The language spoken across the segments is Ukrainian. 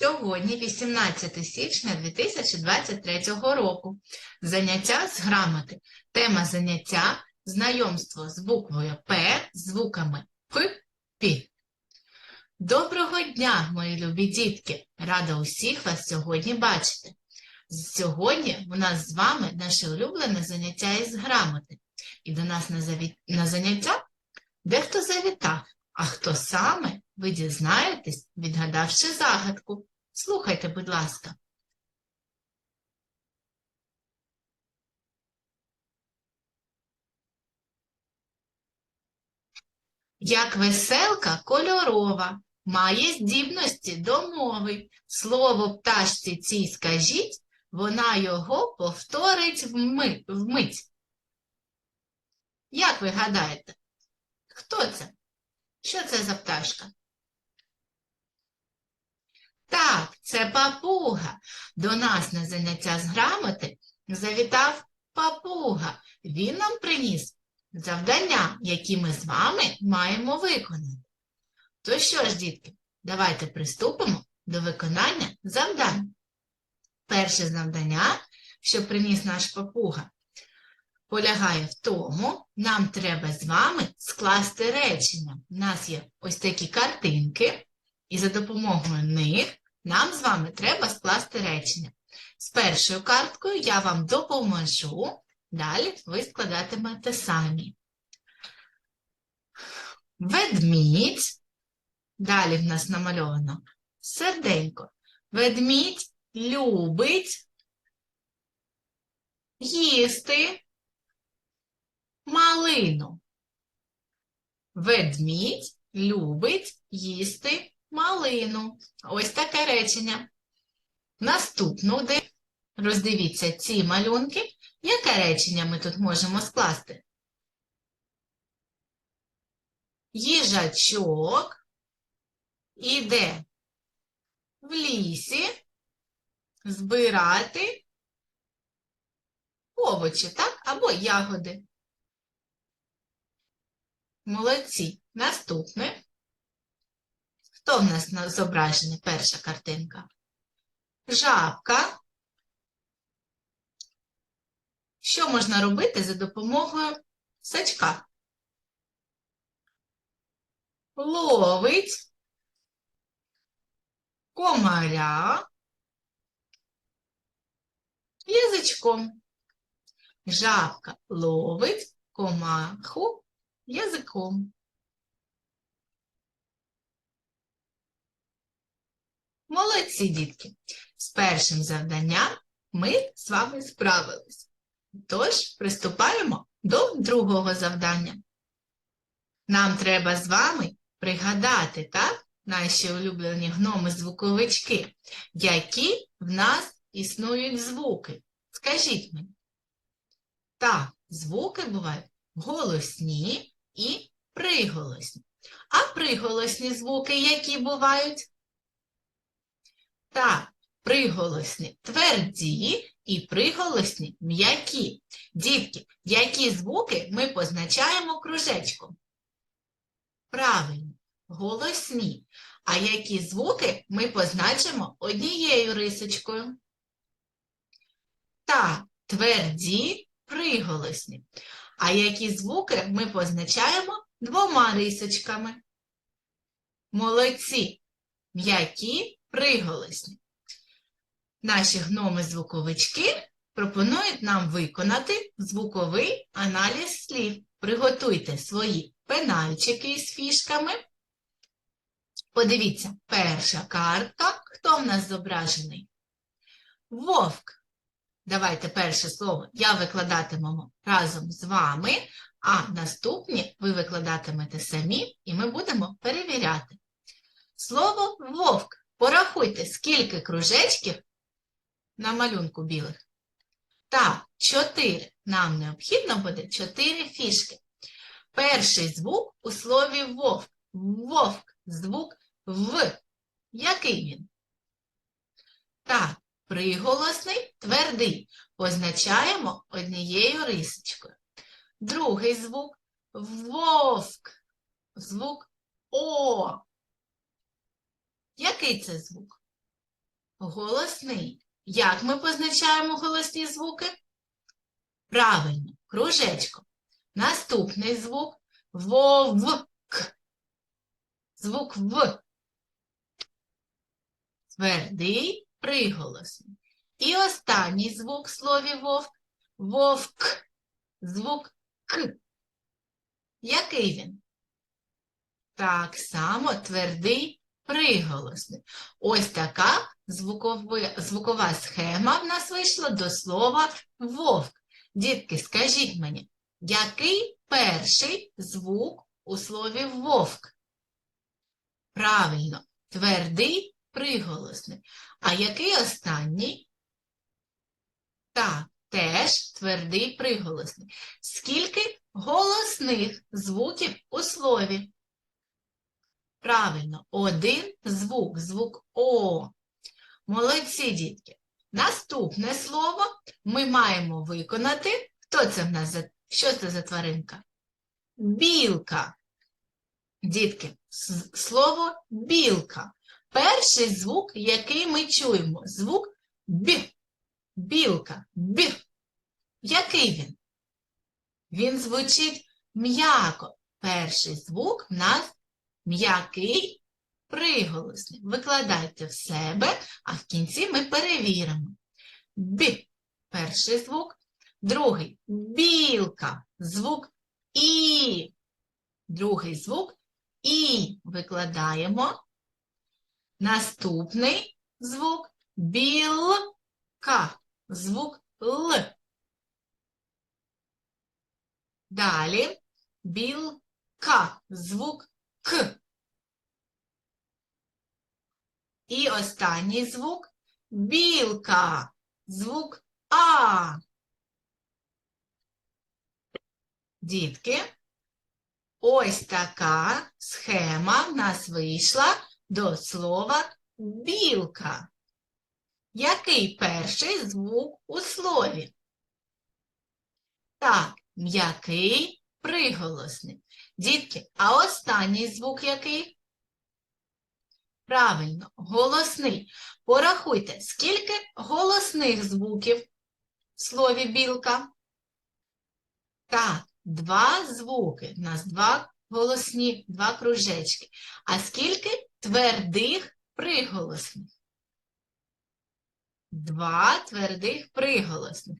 Сьогодні 18 січня 2023 року. Заняття з грамоти. Тема заняття знайомство з буквою П, звуками П, Пі. Доброго дня, мої любі дітки! Рада усіх вас сьогодні бачити. Сьогодні у нас з вами наше улюблене заняття із грамоти. І до нас на, заві... на заняття дехто завітав, а хто саме, ви дізнаєтесь, відгадавши загадку. Слухайте, будь ласка. Як веселка кольорова, має здібності до мови. Слово пташці цій скажіть, вона його повторить вми- вмить. Як ви гадаєте, хто це? Що це за пташка? Так, це папуга. До нас на заняття з грамоти завітав папуга. Він нам приніс завдання, які ми з вами маємо виконати. То що ж, дітки, давайте приступимо до виконання завдань. Перше завдання, що приніс наш папуга, полягає в тому, нам треба з вами скласти речення. У нас є ось такі картинки, і за допомогою них нам з вами треба скласти речення. З першою карткою я вам допоможу, далі ви складатимете самі. Ведмідь, далі в нас намальовано серденько. Ведмідь любить їсти малину. Ведмідь любить їсти малину. Ось таке речення. Наступну де роздивіться ці малюнки. Яке речення ми тут можемо скласти? Їжачок іде в лісі збирати овочі, так? Або ягоди. Молодці. Наступне. Хто в нас на- зображений? Перша картинка. Жабка. Що можна робити за допомогою сачка? Ловить комаря язичком. Жабка ловить комаху язиком. Молодці, дітки! З першим завданням ми з вами справились. Тож, приступаємо до другого завдання. Нам треба з вами пригадати, так, наші улюблені гноми-звуковички, які в нас існують звуки. Скажіть мені. Так, звуки бувають голосні і приголосні. А приголосні звуки які бувають? Так, приголосні тверді і приголосні м'які. Дітки, які звуки ми позначаємо кружечком? Правильно, голосні. А які звуки ми позначимо однією рисочкою? Так, тверді приголосні. А які звуки ми позначаємо двома рисочками? Молодці, м'які приголосні. Наші гноми-звуковички пропонують нам виконати звуковий аналіз слів. Приготуйте свої пенальчики із фішками. Подивіться, перша картка. Хто в нас зображений? Вовк. Давайте перше слово я викладатимемо разом з вами, а наступні ви викладатимете самі, і ми будемо перевіряти. Слово вовк. Порахуйте, скільки кружечків на малюнку білих. Так, чотири. Нам необхідно буде чотири фішки. Перший звук у слові вовк. Вовк. Звук В. Який він? Так, приголосний, твердий. Позначаємо однією рисочкою. Другий звук вовк. Звук О. Який це звук? голосний. Як ми позначаємо голосні звуки? Правильно, кружечком. Наступний звук вовк. Звук В. Твердий приголосний. І останній звук в слові вовк вовк. Звук К. Який він? Так само твердий приголосний. Ось така звукови- звукова схема в нас вийшла до слова вовк. Дітки, скажіть мені, який перший звук у слові вовк? Правильно, твердий приголосний. А який останній? Так, теж твердий приголосний. Скільки голосних звуків у слові? Правильно, один звук, звук О. Молодці, дітки. Наступне слово ми маємо виконати. Хто це в нас за що це за тваринка? Білка. Дітки, слово білка. Перший звук, який ми чуємо, звук Б. Білка. Б. Який він? Він звучить м'яко. Перший звук в нас м'який приголосний. Викладайте в себе, а в кінці ми перевіримо. Б. Перший звук. Другий білка. Звук І. Другий звук І. Викладаємо. Наступний звук білка. Звук Л. Далі білка. Звук К. І останній звук білка. Звук А. Дітки, ось така схема в нас вийшла до слова білка. Який перший звук у слові? Так, м'який приголосний. Дітки, а останній звук який? Правильно, голосний. Порахуйте, скільки голосних звуків в слові білка? Так, два звуки. У нас два голосні, два кружечки. А скільки твердих приголосних? Два твердих приголосних.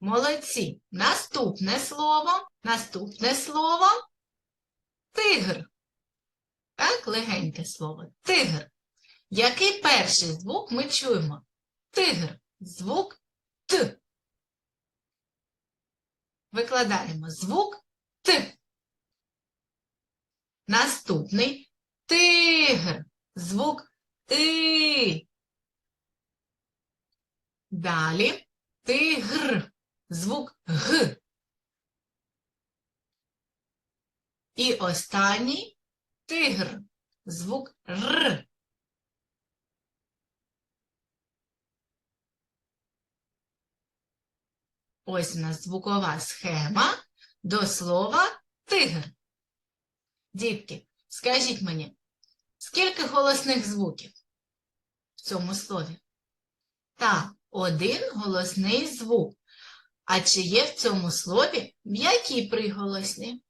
Молодці. Наступне слово. Наступне слово тигр. Так, легеньке слово. Тигр. Який перший звук ми чуємо? Тигр. Звук Т. Викладаємо звук Т. Наступний тигр. Звук И. Далі тигр. Звук Г. І останній тигр. Звук Р. Ось у нас звукова схема до слова тигр. Дітки, скажіть мені, скільки голосних звуків в цьому слові? Так, один голосний звук. А чи є в цьому слові м'які приголосні?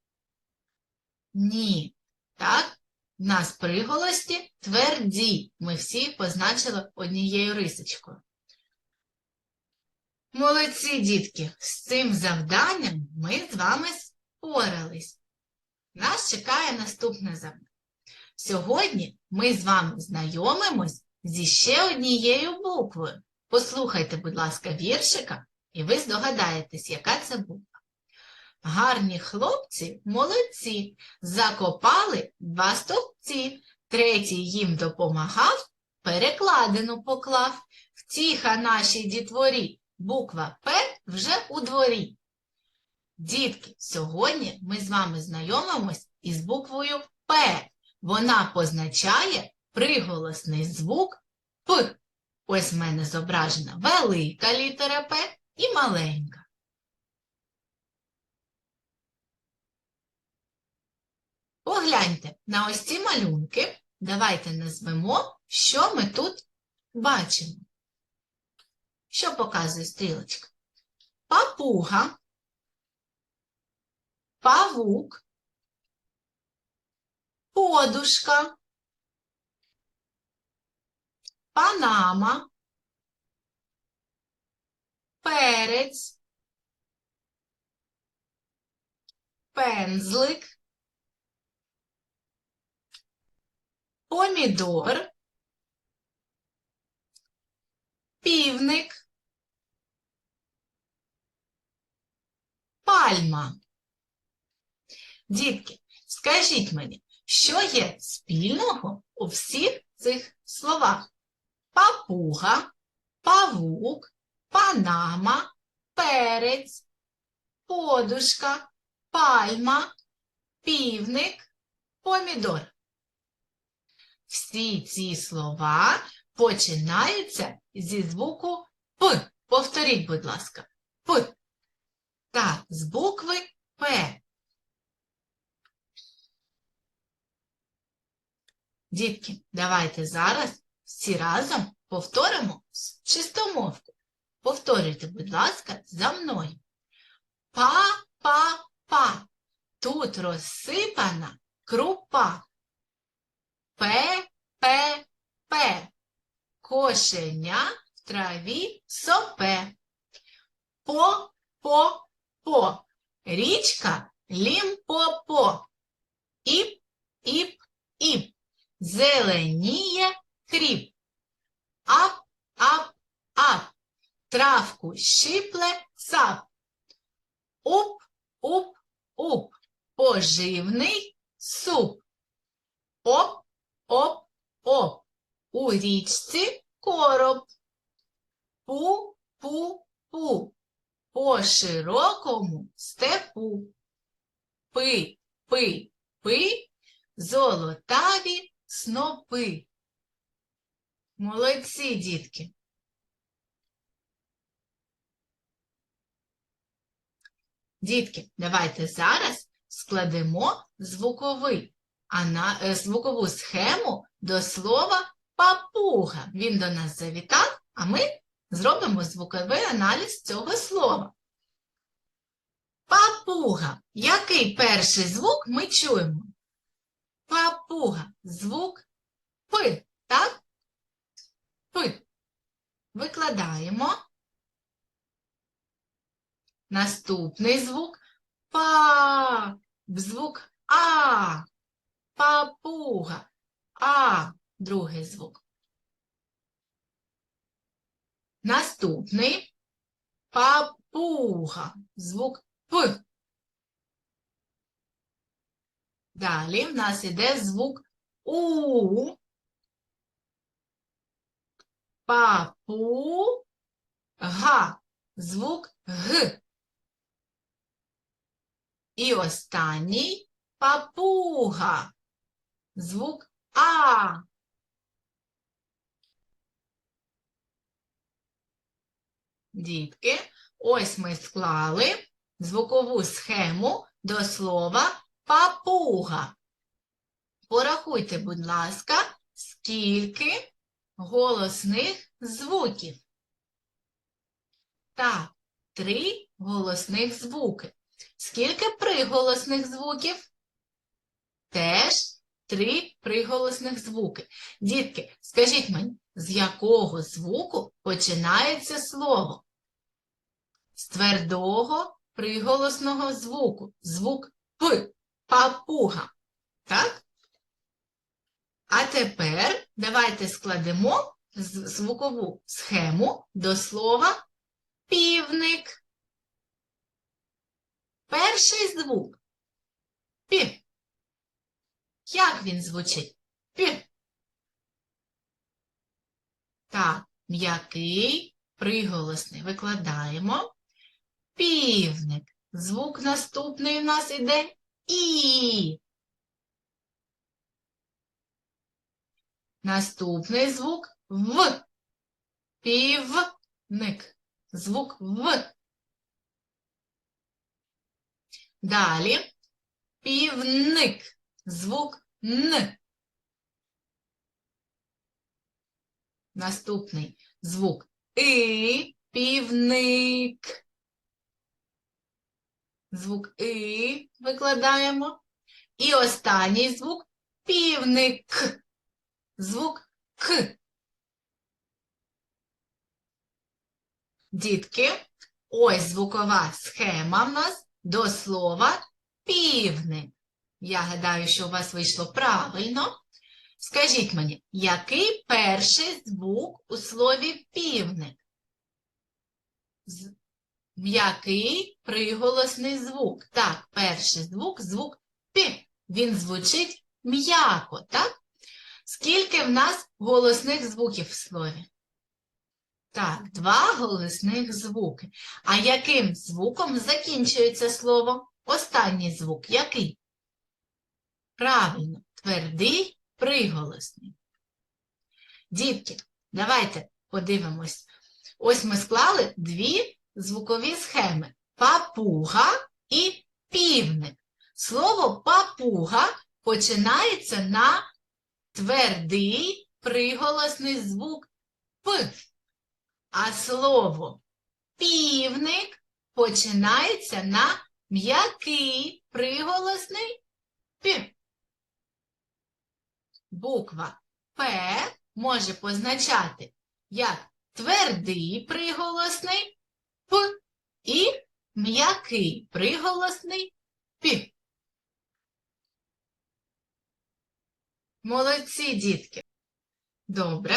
Ні. Так, в нас приголосні тверді. Ми всі позначили однією рисочкою. Молодці, дітки, з цим завданням ми з вами спорались. Нас чекає наступне завдання. Сьогодні ми з вами знайомимось зі ще однією буквою. Послухайте, будь ласка, віршика, і ви здогадаєтесь, яка це буква. Гарні хлопці, молодці, закопали два стовпці, третій їм допомагав, перекладину поклав. Втіха нашій дітворі, буква П вже у дворі. Дітки, сьогодні ми з вами знайомимось із буквою П. Вона позначає приголосний звук П. Ось в мене зображена велика літера П і маленька. Погляньте на ось ці малюнки. Давайте назвемо, що ми тут бачимо? Що показує стрілочка? Папуга, павук, подушка, панама, перець, пензлик, помідор, півник, пальма. Дітки, скажіть мені, що є спільного у всіх цих словах? Папуга, павук, панама, перець, подушка, пальма, півник, помідор. Всі ці слова починаються зі звуку П. Повторіть, будь ласка, П. Так, з букви П. Дітки, давайте зараз всі разом повторимо чистомовку. Повторюйте, будь ласка, за мною. Па-па-па. Тут розсипана крупа. Пе-пе-пе. Кошеня в траві сопе. По-по-по. Річка лімпопо. Іп-іп-іп. Зеленіє кріп. Ап-ап-ап. Травку щипле цап. Уп-уп-уп. Поживний Пи-пи-пи. Золотаві снопи. Молодці, дітки. Дітки, давайте зараз складемо звуковий, ана- е, звукову схему до слова папуга. Він до нас завітав, а ми зробимо звуковий аналіз цього слова. Папуга. Який перший звук ми чуємо? Папуга. Звук П, так? П. Викладаємо. Наступний звук па. Звук А. Папуга. А. Другий звук. Наступний папуга. Звук П. Далі в нас іде звук У. Папуга. Звук Г. І останній папуга. Звук А. Дітки, ось ми склали звукову схему до слова папуга. Порахуйте, будь ласка, скільки голосних звуків. Так, три голосних звуки. Скільки приголосних звуків? Теж три приголосних звуки. Дітки, скажіть мені, з якого звуку починається слово? З твердого приголосного звуку. Звук П. Папуга. Так? А тепер давайте складемо звукову схему до слова півник. Перший звук. Пі. Як він звучить? Пі. Так, м'який, приголосний. Викладаємо. Півник. Звук наступний у нас іде І. Наступний звук В. Півник. Звук В. Далі півник. Звук Н. Наступний звук И, півник. Звук И викладаємо. І останній звук півник. Звук К. Дітки, ось звукова схема в нас до слова півник. Я гадаю, що у вас вийшло правильно. Скажіть мені, який перший звук у слові півник? М'який приголосний звук. Так, перший звук звук П. Він звучить м'яко, так? Скільки в нас голосних звуків в слові? Так, два голосних звуки. А яким звуком закінчується слово? Останній звук який? Правильно, твердий приголосний. Дітки, давайте подивимось. Ось ми склали дві звукові схеми: папуга і півник. Слово папуга починається на твердий приголосний звук П. А слово півник починається на м'який приголосний П. Буква П може позначати як твердий приголосний П і м'який приголосний П. Молодці, дітки. Добре.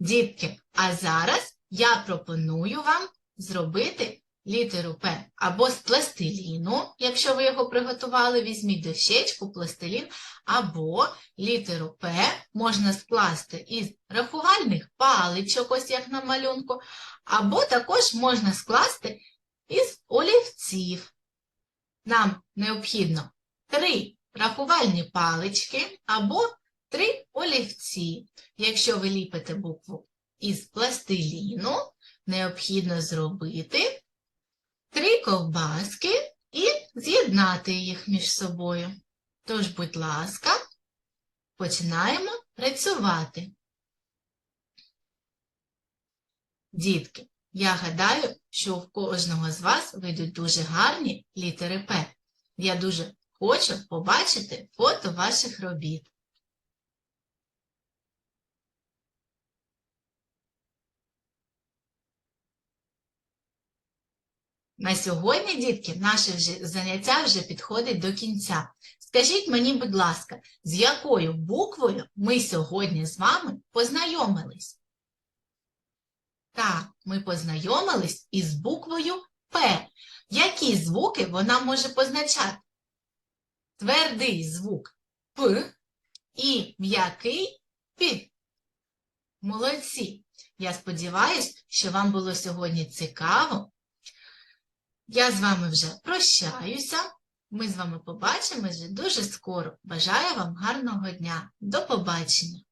Дітки, а зараз я пропоную вам зробити літеру П або з пластиліну, якщо ви його приготували, візьміть дощечку, пластилін, або літеру П можна скласти із рахувальних паличок, ось як на малюнку, або також можна скласти із олівців. Нам необхідно три рахувальні палички або три олівці. Якщо ви ліпите букву із пластиліну, необхідно зробити три ковбаски і з'єднати їх між собою. Тож, будь ласка, починаємо працювати. Дітки, я гадаю, що в кожного з вас вийдуть дуже гарні літери П. Я дуже хочу побачити фото ваших робіт. На сьогодні, дітки, наше заняття вже підходить до кінця. Скажіть мені, будь ласка, з якою буквою ми сьогодні з вами познайомились? Так, ми познайомились із буквою П. Які звуки вона може позначати? Твердий звук П і м'який П. Молодці! Я сподіваюся, що вам було сьогодні цікаво. Я з вами вже прощаюся. Ми з вами побачимось вже дуже скоро. Бажаю вам гарного дня. До побачення!